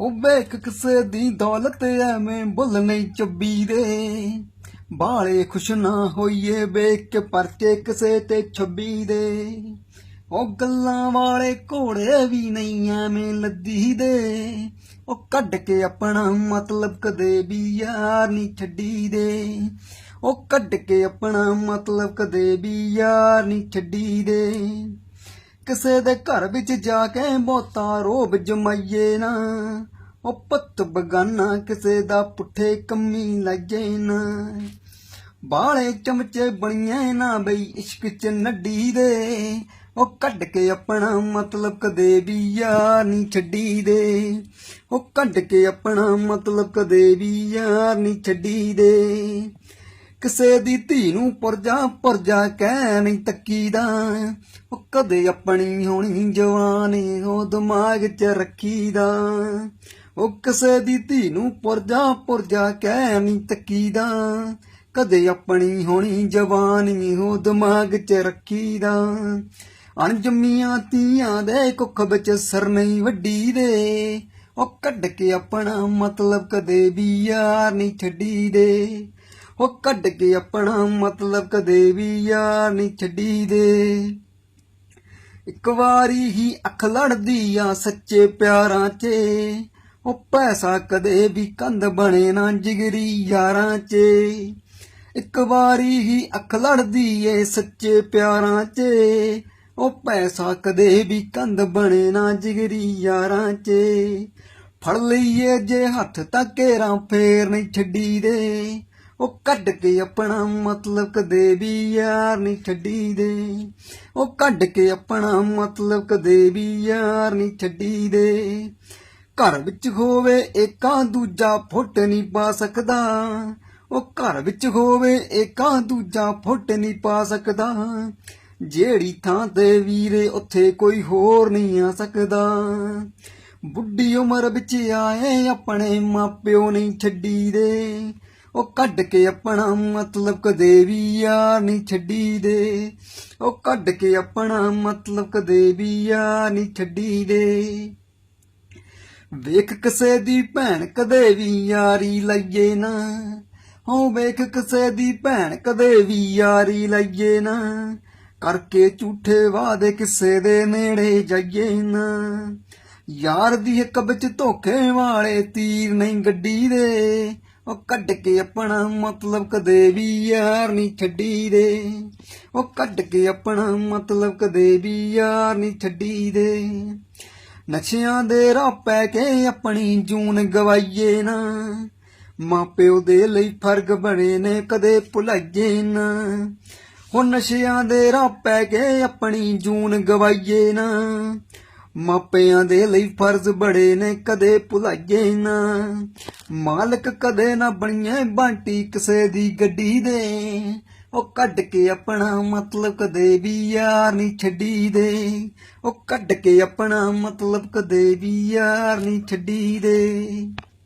ਹੋਵੇ ਇੱਕ ਕਿਸੇ ਦੀ ਦੌਲਤ ਐਵੇਂ ਬੁੱਲ ਨਹੀਂ ਚੱਬੀ ਦੇ। ਬਾਲੇ ਖੁਸ਼ ਨਾ ਹੋਈਏ ਵੇਖ ਕੇ ਪਰਚੇ ਕਿਸੇ ਤੇ ਛੱਬੀ ਦੇ। ਉਹ ਗੱਲਾਂ ਵਾਲੇ ਘੋੜੇ ਵੀ ਨਹੀਂ ਐਵੇਂ ਲੱਦੀ ਦੇ। ਉਹ ਕੱਢ ਕੇ ਆਪਣਾ ਮਤਲਬ ਕਦੇ ਵੀ ਯਾਰ ਨਹੀਂ ਛੱਡੀ ਦੇ। ਉਹ ਕੱਢ ਕੇ ਆਪਣਾ ਮਤਲਬ ਕਦੇ ਵੀ ਯਾਰ ਨਹੀਂ ਛੱਡੀ ਦੇ। ਕਿਸੇ ਦੇ ਘਰ ਵਿੱਚ ਜਾ ਕੇ ਬਹੁਤਾ ਰੋਬ ਜਮਾਈਏ ਨਾ। ਉਹ ਪੁੱਤ ਬਗਾਨਾ ਕਿਸੇ ਦਾ ਪੁੱਠੇ ਕੰਮੀ ਲੱਗੇ ਨਾ। ਬਾਲੇ ਚਮਚੇ ਬਣੀਏ ਨਾ ਬਈ ਇਸ਼ਕ ਚ ਨੱਡੀ ਦੇ। ਉਹ ਕੱਢ ਕੇ ਆਪਣਾ ਮਤਲਬ ਕਦੇ ਵੀ ਯਾਰ ਨਹੀਂ ਛੱਡੀ ਦੇ। ਉਹ ਕੱਢ ਕੇ ਆਪਣਾ ਮਤਲਬ ਕਦੇ ਵੀ ਯਾਰ ਨਹੀਂ ਛੱਡੀ ਦੇ। ਕਿਸੇ ਦੀ ਧੀ ਨੂੰ ਪੁਰਜਾ ਪੁਰਜਾ ਕਹਿ ਨਹੀਂ ਤੱਕੀਦਾ। ਉਹ ਕਦੇ ਆਪਣੀ ਹੋਣੀ ਜਵਾਨੀ ਉਹ ਦਿਮਾਗ 'ਚ ਰੱਖੀਦਾ। ਉਹ ਕਿਸੇ ਦੀ ਧੀ ਨੂੰ ਪੁਰਜਾ ਪੁਰਜਾ ਕਹਿ ਨਹੀਂ ਤੱਕੀਦਾ। ਕਦੇ ਆਪਣੀ ਹੋਣੀ ਜਵਾਨੀ ਉਹ ਦਿਮਾਗ 'ਚ ਰੱਖੀਦਾ। ਅਣਜੰਮੀਆਂ ਧੀਆਂ ਦੇ ਕੁੱਖ ਵਿੱਚ ਸਰ ਨਹੀਂ ਵੱਡੀ ਦੇ ਉਹ ਕੱਢ ਕੇ ਆਪਣਾ ਮਤਲਬ ਕਦੇ ਵੀ ਯਾਰ ਨਹੀਂ ਛੱਡੀ ਦੇ ਉਹ ਕੱਢ ਕੇ ਆਪਣਾ ਮਤਲਬ ਕਦੇ ਵੀ ਯਾਰ ਨਹੀਂ ਛੱਡੀ ਦੇ ਇੱਕ ਵਾਰੀ ਹੀ ਅੱਖ ਲੜਦੀ ਆ ਸੱਚੇ ਪਿਆਰਾਂ 'ਚ। ਉਹ ਪੈਸਾ ਕਦੇ ਵੀ ਕੰਧ ਬਣੇ ਨਾ ਜਿਗਰੀ ਯਾਰਾਂ 'ਚ। ਇੱਕ ਵਾਰੀ ਹੀ ਅੱਖ ਲੜਦੀ ਏ ਸੱਚੇ ਪਿਆਰਾਂ 'ਚ। ਉਹ ਪੈਸਾ ਕਦੇ ਵੀ ਕੰਧ ਬਣੇ ਨਾ ਜਿਗਰੀ ਯਾਰਾਂ 'ਚ। ਫੜ ਲਈਏ ਜੇ ਹੱਥ ਤਾਂ ਘੇਰਾਂ ਫੇਰ ਨਹੀਂ ਛੱਡੀ ਦੇ ਉਹ ਕੱਢ ਕੇ ਆਪਣਾ ਮਤਲਬ ਕਦੇ ਵੀ ਯਾਰ ਨਹੀਂ ਛੱਡੀ ਦੇ ਉਹ ਕੱਢ ਕੇ ਆਪਣਾ ਮਤਲਬ ਕਦੇ ਵੀ ਯਾਰ ਨਹੀਂ ਛੱਡੀ ਦੇ ਘਰ ਵਿੱਚ ਹੋਵੇ ਏਕਾਂ ਦੂਜਾ ਫੁੱਟ ਨਹੀਂ ਪਾ ਸਕਦਾ। ਉਹ ਘਰ ਵਿੱਚ ਹੋਵੇ ਏਕਾਂ ਦੂਜਾ ਫੁੱਟ ਨਹੀਂ ਪਾ ਸਕਦਾ। ਜਿਹੜੀ ਥਾਂ ਤੇ ਵੀਰੇ ਉੱਥੇ ਕੋਈ ਹੋਰ ਨਹੀਂ ਆ ਸਕਦਾ। ਬੁੱਢੀ ਉਮਰ ਵਿੱਚ ਆਏ ਆਪਣੇ ਮਾਪਿਓ ਨਹੀਂ ਛੱਡੀ ਦੇ ਉਹ ਕੱਢ ਕੇ ਆਪਣਾ ਮਤਲਬ ਕਦੇ ਵੀ ਯਾਰ ਨਹੀਂ ਛੱਡੀ ਦੇ ਉਹ ਕੱਢ ਕੇ ਆਪਣਾ ਮਤਲਬ ਕਦੇ ਵੀ ਯਾਰ ਨਹੀਂ ਛੱਡੀ ਦੇ ਵੇਖ ਕਿਸੇ ਦੀ ਭੈਣ ਕਦੇ ਵੀ ਯਾਰੀ ਲਈਏ ਨਾ। ਹੋ ਵੇਖ ਕਿਸੇ ਦੀ ਭੈਣ ਕਦੇ ਵੀ ਯਾਰੀ ਲਈਏ ਨਾ। ਕਰਕੇ ਝੂਠੇ ਵਾਦੇ ਕਿਸੇ ਦੇ ਨੇੜੇ ਜਾਈਏ ਨਾ। ਯਾਰ ਦੀ ਇੱਕ ਵਿੱਚ ਧੋਖੇ ਵਾਲੇ ਤੀਰ ਨਹੀਂ ਗੱਡੀ ਦੇ। ਉਹ ਕੱਢ ਕੇ ਆਪਣਾ ਮਤਲਬ ਕਦੇ ਵੀ ਯਾਰ ਨਹੀਂ ਛੱਡੀ ਦੇ ਉਹ ਕੱਢ ਕੇ ਆਪਣਾ ਮਤਲਬ ਕਦੇ ਵੀ ਯਾਰ ਨਹੀਂ ਛੱਡੀ ਦੇ ਨਸ਼ਿਆਂ ਦੇ ਰਾਹ ਪੈ ਕੇ ਆਪਣੀ ਜੂਨ ਗਵਾਈਏ ਨਾ। ਮਾਪਿਓ ਦੇ ਲਈ ਫ਼ਰਕ ਬਣੇ ਨੇ ਕਦੇ ਭੁਲਾਈਏ ਨਾ। ਉਹ ਨਸ਼ਿਆਂ ਦੇ ਰਾਹ ਪੈ ਕੇ ਆਪਣੀ ਜੂਨ ਗਵਾਈਏ ਨਾ। ਮਾਪਿਆਂ ਦੇ ਲਈ ਫਰਜ਼ ਬੜੇ ਨੇ, ਕਦੇ ਭੁਲਾਈਏ ਨਾ। ਮਾਲਕ ਕਦੇ ਨਾ ਬਣੀਏ, ਬਾਂਟੀ ਕਿਸੇ ਦੀ ਗੱਡੀ ਦੇ। ਉਹ ਕੱਢ ਕੇ ਆਪਣਾ ਮਤਲਬ ਕਦੇ ਵੀ ਯਾਰ ਨਹੀਂ ਛੱਡੀ ਦੇ ਉਹ ਕੱਢ ਕੇ ਆਪਣਾ ਮਤਲਬ ਕਦੇ ਵੀ ਯਾਰ ਨਹੀਂ ਛੱਡੀ ਦੇ